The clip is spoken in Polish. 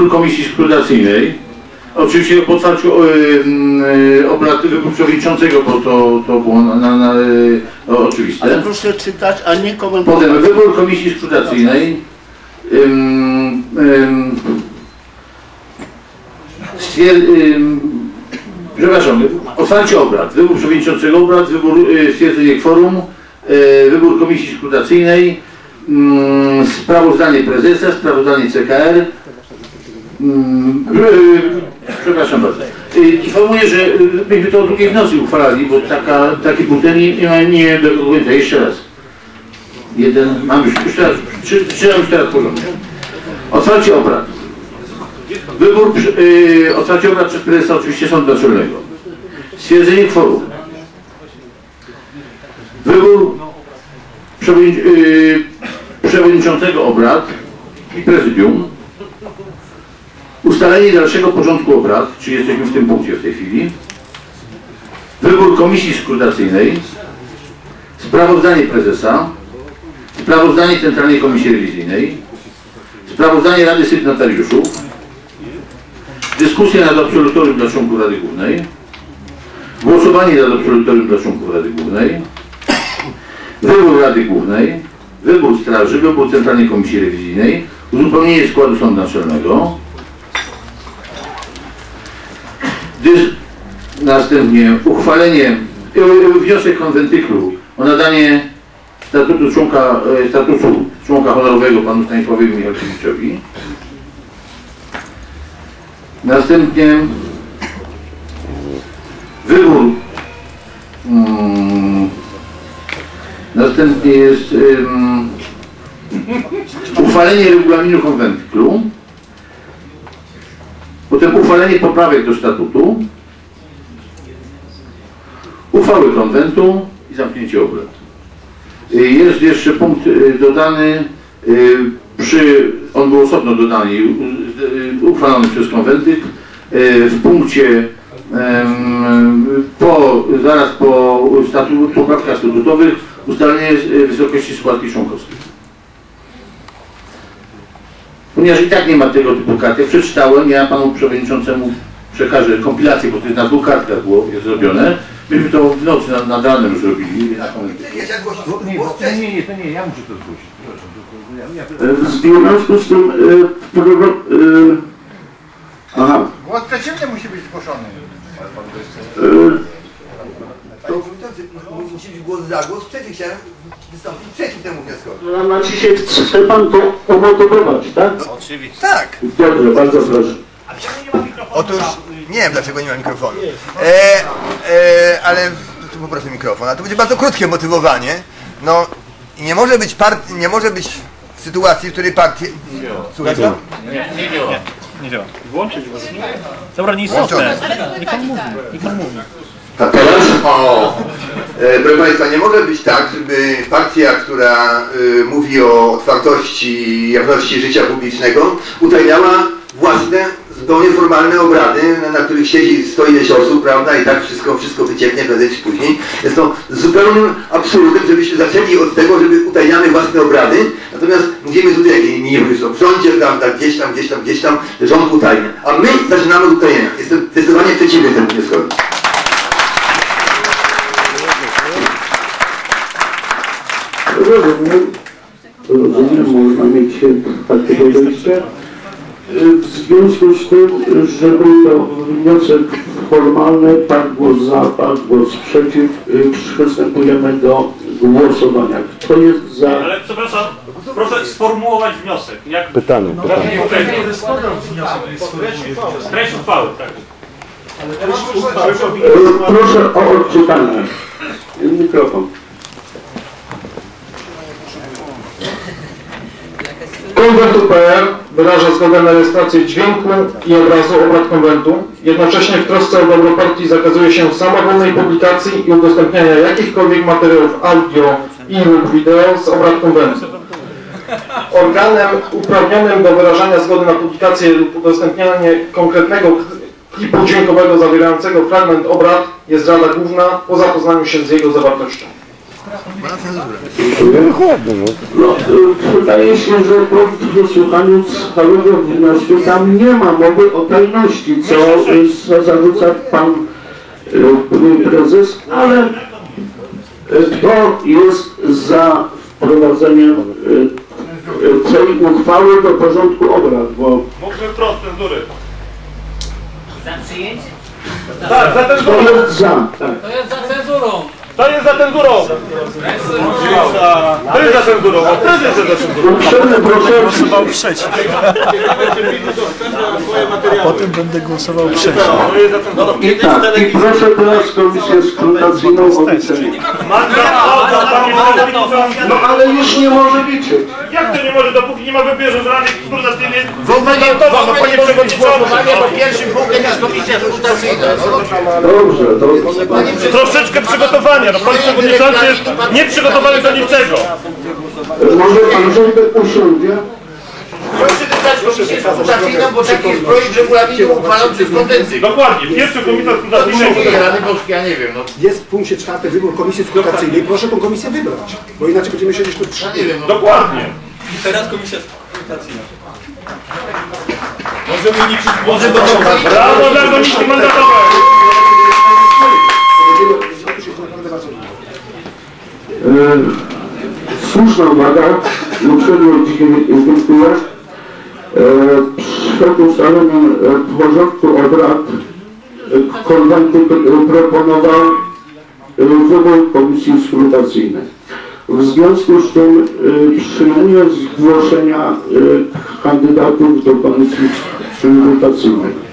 wybór komisji skrutacyjnej. Oczywiście po otwarciu y, y, obrad wybór przewodniczącego, bo to, to było na, na, na, y, o, oczywiste. Ale proszę czytać, a nie komentować. Potem wybór komisji skrutacyjnej. Ym, ym, stwier, ym, przepraszam, otwarcie obrad, wybór przewodniczącego obrad, wybór y, stwierdzenie kworum, y, wybór komisji skrutacyjnej, ym, sprawozdanie prezesa, sprawozdanie CKR. Y, przepraszam bardzo. Y, Informuję, że y, myśmy to o drugiej w nocy uchwalali, bo taka, taki butel nie, ma- nie do końca. Jeszcze raz. Jeden, mam już, już teraz, trzy, trzymam już teraz porządek. Otwarcie obrad. Wybór, yy, otwarcie obrad przez prezesa oczywiście Sądu Naczelnego. Stwierdzenie kworum. Wybór przewodnic przewodniczącego obrad i prezydium. Ustalenie dalszego porządku obrad, czyli jesteśmy w tym punkcie w tej chwili. Wybór komisji skrutacyjnej. Sprawozdanie prezesa. Sprawozdanie Centralnej Komisji Rewizyjnej, sprawozdanie Rady Sygnatariuszów, dyskusja nad absolutorium dla członków Rady Głównej, głosowanie nad absolutorium dla członków Rady Głównej, wybór Rady Głównej, wybór Straży, wybór Centralnej Komisji Rewizyjnej, uzupełnienie składu Sądu Naczelnego, dys, następnie uchwalenie, y, y, wniosek konwentyklu o nadanie statutu członka, e, statusu członka honorowego panu Stanisławowi Michalkiewiczowi. Następnie wybór mm, następnie jest uchwalenie regulaminu konwentyklu potem uchwalenie poprawek do statutu uchwały konwentu i zamknięcie obrad. Y, Jest jeszcze punkt y, dodany, y, przy, on był osobno dodany, uchwalony przez konwentyk, w punkcie po, zaraz po statu, poprawkach statutowych ustalenie wysokości składki członkowskiej. Ponieważ i tak nie ma tego typu kart, ja przeczytałem, ja panu przewodniczącemu przekażę kompilację, bo to jest na dwóch kartkach było jest zrobione. Myśmy to w nocy nad, nad ranem już robili. Nie, Nie, bo, nie, nie, to nie, ja muszę to zgłosić. W związku z tym, e, e, aha, Głos przeciwny musi być zgłoszony. Przewodniczący, musi być głos za głos przeciw. Chciałem wystąpić przeciw temu wnioskowi. znaczy się chce pan to omotywować, tak? Tak. Dobrze, bardzo proszę. Otóż nie wiem dlaczego nie ma mikrofonu. E, e, ale tu poproszę mikrofon. A to będzie bardzo krótkie motywowanie. No i nie może być part, nie może być sytuacji, w której partie. Słuchaj co? Nie działa. Włączyć go. Dobra, nieistotne. Niech on mówi. Niech on mówi. A teraz? O! E, proszę Państwa, nie może być tak, żeby partia, która y, mówi o otwartości i jawności życia publicznego, utajniała własne, zupełnie formalne obrady, na, na których siedzi sto ileś osób, prawda, i tak wszystko, wszystko wycieknie prędzej czy później. Jest to zupełnym absurdem, żebyśmy zaczęli od tego, żeby utajniamy własne obrady, natomiast mówimy tutaj, jak nie wiem, w rządzie, prawda, gdzieś tam, gdzieś tam, gdzieś tam, rząd utajnia. A my zaczynamy od utajnienia. Jestem zdecydowanie przeciwny temu wnioskowi. Rozumiem, rozumiem, można mieć takie podejście. W związku z tym, że był to wniosek formalny, pan głos za, pan głos przeciw, przystępujemy do głosowania. Kto jest za? Ale przepraszam, proszę sformułować wniosek. Jak Pytanie, pytanie. treść uchwały, tak. Proszę o odczytanie. Mikrofon. Konwentu.pl wyraża zgodę na rejestrację dźwięku i obrazu obrad konwentu. Jednocześnie w trosce o dobro partii zakazuje się samowolnej publikacji i udostępniania jakichkolwiek materiałów audio i lub wideo z obrad konwentu. Organem uprawnionym do wyrażania zgody na publikację lub udostępnianie konkretnego klipu dźwiękowego zawierającego fragment obrad jest Rada Główna po zapoznaniu się z jego zawartością. No, y, wydaje się, że po wysłuchaniu całego wniosku tam nie ma mowy o tajności, co y, za- zarzuca pan y, prezes, ale y, kto jest za wprowadzeniem y, y, tej uchwały do porządku obrad, bo Mówmy wprost cenzury. Za przyjęcie? Tak, za kto cenzurą. jest za? Tak. To jest za cenzurą. To jest za cenzurą. To jest za cenzurą. a To jest za cenzurą. Uprzejmie proszę Głosował przeciw. Potem będę głosował przeciw. To jest za cenzurą. i tak, i proszę teraz komisję skrutacyjną o wycenie. No ale już nie może liczyć. Jak to nie może, dopóki nie ma wybierze z Rady Skrutacyjnej? W ogóle nie, w ogóle panie przewodniczący. bo pierwszym punktem jest komisja skrutacyjna. Dobrze, to Troszeczkę przygotowania, no pan przewodniczący jest nieprzygotowany do niczego. może pan rządek usiądzie? Proszę wybrać komisję skrutacyjną, bo taki jest projekt regulaminu uchwalony przez konwencję. Dokładnie, pierwszy komisarz skrutacyjny Rady Polskiej, ja nie wiem, no Jest w punkcie czwartym wybór komisji skrutacyjnej. Proszę tą komisję wybrać, bo inaczej będziemy siedzieć tu trzy ja nie wiem, no. Dokładnie. Może bo to Brawo dla komisji mandatowej. Słuszna uwaga, uprzejmie dzisiaj dziękuję. E, przed ustaleniem e, porządku obrad e, konwentu e, proponował e, wybór komisji skrutacyjnej. W związku z tym e, przyjmuję zgłoszenia e, kandydatów do komisji skrutacyjnej.